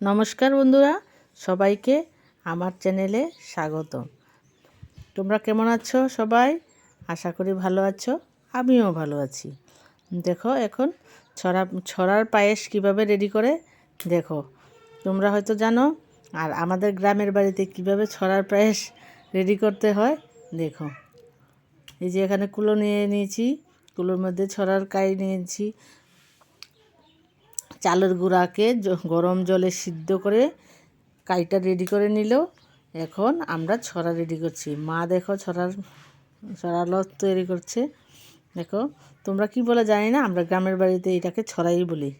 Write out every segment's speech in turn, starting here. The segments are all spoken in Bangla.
নমস্কার বন্ধুরা, সবাইকে আমার চ্যানেলে স্বাগত। তোমরা কেমন আছো সবাই? আশা করি ভালো আছো, আমিও ভালো আছি। দেখো এখন ছড়া ছড়ার পায়েস কীভাবে রেডি করে? দেখো, তোমরা হয়তো জানো, আর আমাদের গ্রামের বাড়িতে কীভাবে ছড়ার পায়েস রেডি করতে হয়, দেখো। এই যে এখানে কুলো নিয়ে নিয়েছি, কুলোর মধ্যে ছড়ার কাই নিয়েছি চালের গুঁড়াকে গরম জলে সিদ্ধ করে কাইটা রেডি করে নিল। এখন আমরা ছড়া রেডি করছি। মা দেখো ছড়ার লত তৈরি করছে। দেখো, তোমরা কি বলে জানি না, আমরা গ্রামের বাড়িতে এটাকে ছড়াই বলি।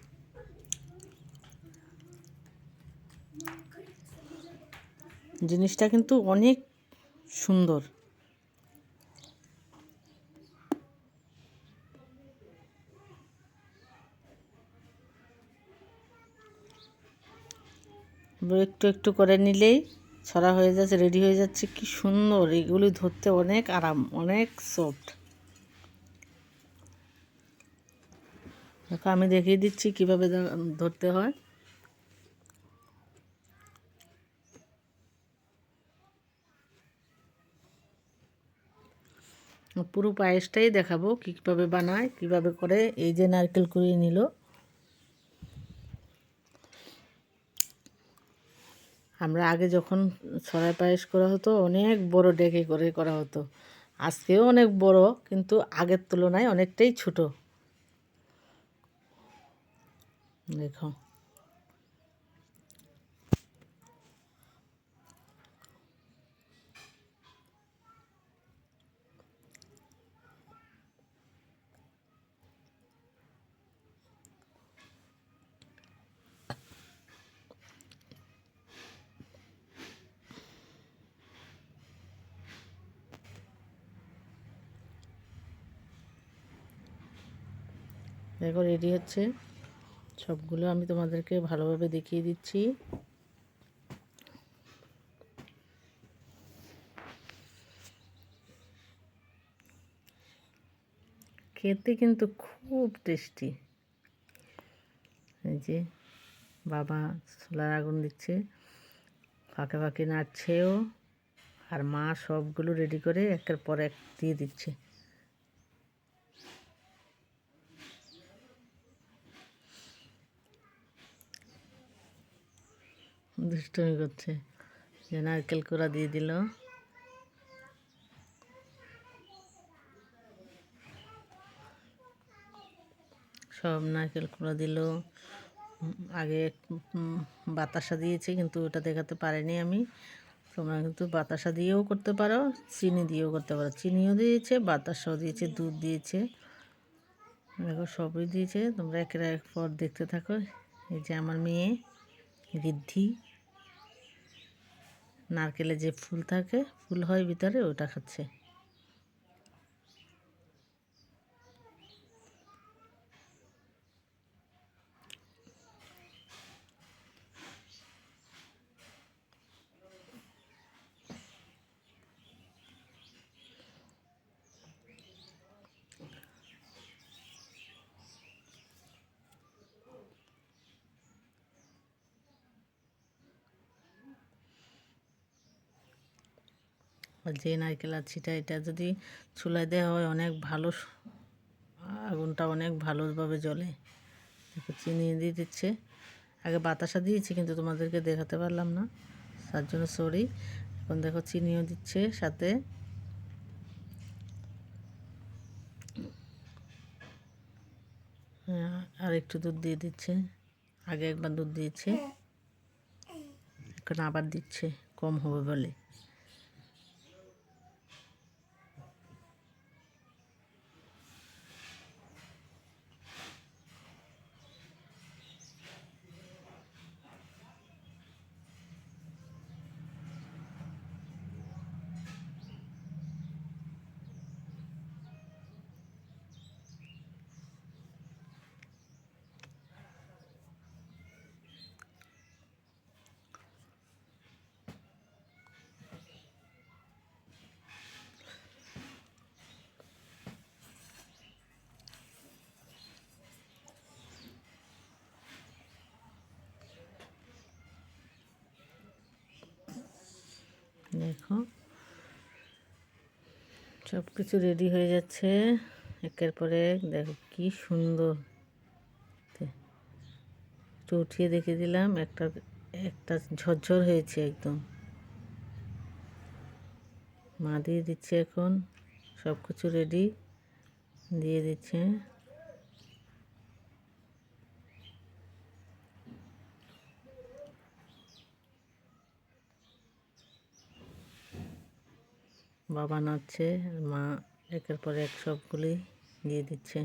জিনিসটা কিন্তু অনেক সুন্দর। একটু একটু করে নিলেই ছড়া হয়ে যাচ্ছে রেডি হয়ে যাচ্ছে। কি সুন্দর, এগুলি ধরতে অনেক আরাম, অনেক সফট দেখো, আমি দেখিয়ে দিচ্ছি কীভাবে ধরতে হয়। পুরো পায়েসটাই দেখাবো, কীভাবে বানায়, কীভাবে করে, এই যে নারকেল কুড়িয়ে নিল। আমরা আগে যখন ছড়াই পায়েস করা হতো, অনেক বড় ডেকে করে করা হতো। আজকেও অনেক বড়, কিন্তু আগের তুলনায় অনেকটাই ছোট। দেখো। দেখো রেডি হচ্ছে। সবগুলো আমি তোমাদেরকে ভালোভাবে দেখিয়ে দিচ্ছি। খেতে কিন্তু খুব টেস্টি এই যে বাবা সোলার আগুন দিচ্ছে, ফাঁকে ফাঁকে নাড়ছেও, আর মা সবগুলো রেডি করে একের পর এক দিয়ে দিচ্ছে। দুষ্টমি করছে। যে নারকেল কোড়া দিয়ে দিল। সব নারকেল কোড়া দিল। আগে বাতাসা দিয়েছে, কিন্তু ওটা দেখাতে পারিনি আমি। তোমরা কিন্তু বাতাসা দিয়েও করতে পারো, চিনি দিয়েও করতে পারো। চিনিও দিয়েছে, বাতাসাও দিয়েছে, দুধ দিয়েছে। দেখো, সবই দিয়েছে। তোমরা একের এক পর দেখতে থাকো। এই যে আমার মেয়ে ঋদ্ধি নারকেলে যে ফুল থাকে ফুল হয় ভিতরে ওটা খাচ্ছে। যে নারকেল আছিটা এটা যদি চুলায় দেওয়া হয় অনেক ভালো আগুনটা অনেক ভালোভাবে জ্বলে। দেখো চিনি দিয়ে দিচ্ছে। আগে বাতাসা দিয়েছি কিন্তু তোমাদেরকে দেখাতে পারলাম না। তার জন্য সরি এখন দেখো চিনিও দিচ্ছে সাথে। হ্যাঁ, আর একটু দুধ দিয়ে দিচ্ছে। আগে একবার দুধ দিয়েছে। এখন আবার দিচ্ছে কম হবে বলে। দেখো। সব কিছু রেডি হয়ে যাচ্ছে। একের পরে এক, দেখো কি সুন্দর। একটু উঠিয়ে দেখে দিলাম, একটা একটা ঝরঝর হয়েছে একদম। মা দিয়ে দিচ্ছে এখন সব কিছু রেডি দিয়ে দিচ্ছে। বাবা নাচছে, মা একের পর এক সবগুলি দিয়ে দিচ্ছে।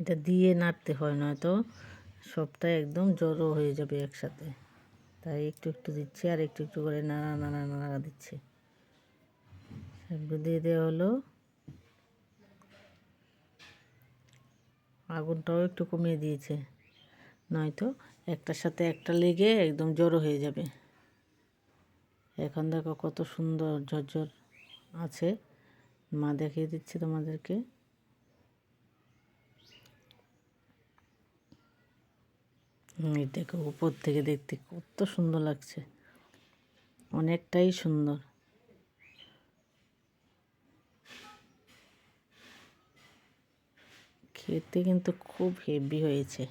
এটা দিয়ে নাড়তে হয়, নয়তো সবটা একদম জড়ো হয়ে যাবে একসাথে। তাই একটু একটু দিচ্ছে আর একটু একটু করে নাড়া নাড়া নাড়া দিচ্ছে। সবগুলো দিয়ে দেওয়া হলো। আগুনটাও একটু কমিয়ে দিয়েছে। নয়তো একটার সাথে একটা লেগে একদম জড়ো হয়ে যাবে। এখন দেখো কত সুন্দর ঝরঝর আছে। মা দেখিয়ে দিচ্ছে তোমাদেরকে। দেখো উপর থেকে দেখতে কত সুন্দর লাগছে। অনেকটাই সুন্দর। খেতে কিন্তু খুব হেভি হয়েছে।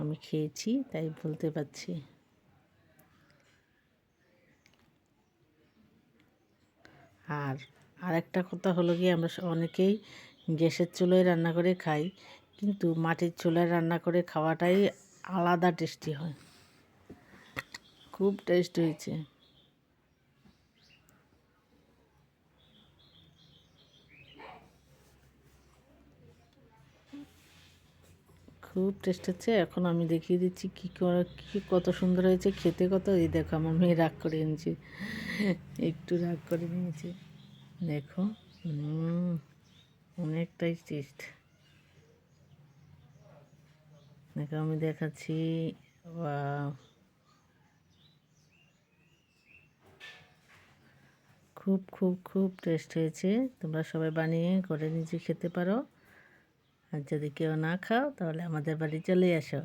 আমি খেয়েছি, তাই বলতে পারছি। আর আরেকটা কথা হলো কি আমরা অনেকেই গ্যাসের চুলোয় রান্না করে খাই, কিন্তু মাটির চুলায় রান্না করে খাওয়াটাই আলাদা টেস্টি হয়। খুব টেস্ট হয়েছে। খুব টেস্ট হচ্ছে। এখন আমি দেখিয়ে দিচ্ছি কী করা, কী কত সুন্দর হয়েছে, খেতে কত। এই দেখো আমার মেয়ে রাগ করে এনেছে একটু রাগ করে নিয়েছে। দেখো অনেকটাই টেস্ট দেখো আমি দেখাচ্ছি বা খুব খুব খুব টেস্ট হয়েছে। তোমরা সবাই বানিয়ে করে নিজে খেতে পারো। আর যদি কেউ না খাও তাহলে আমাদের বাড়ি চলে আসো।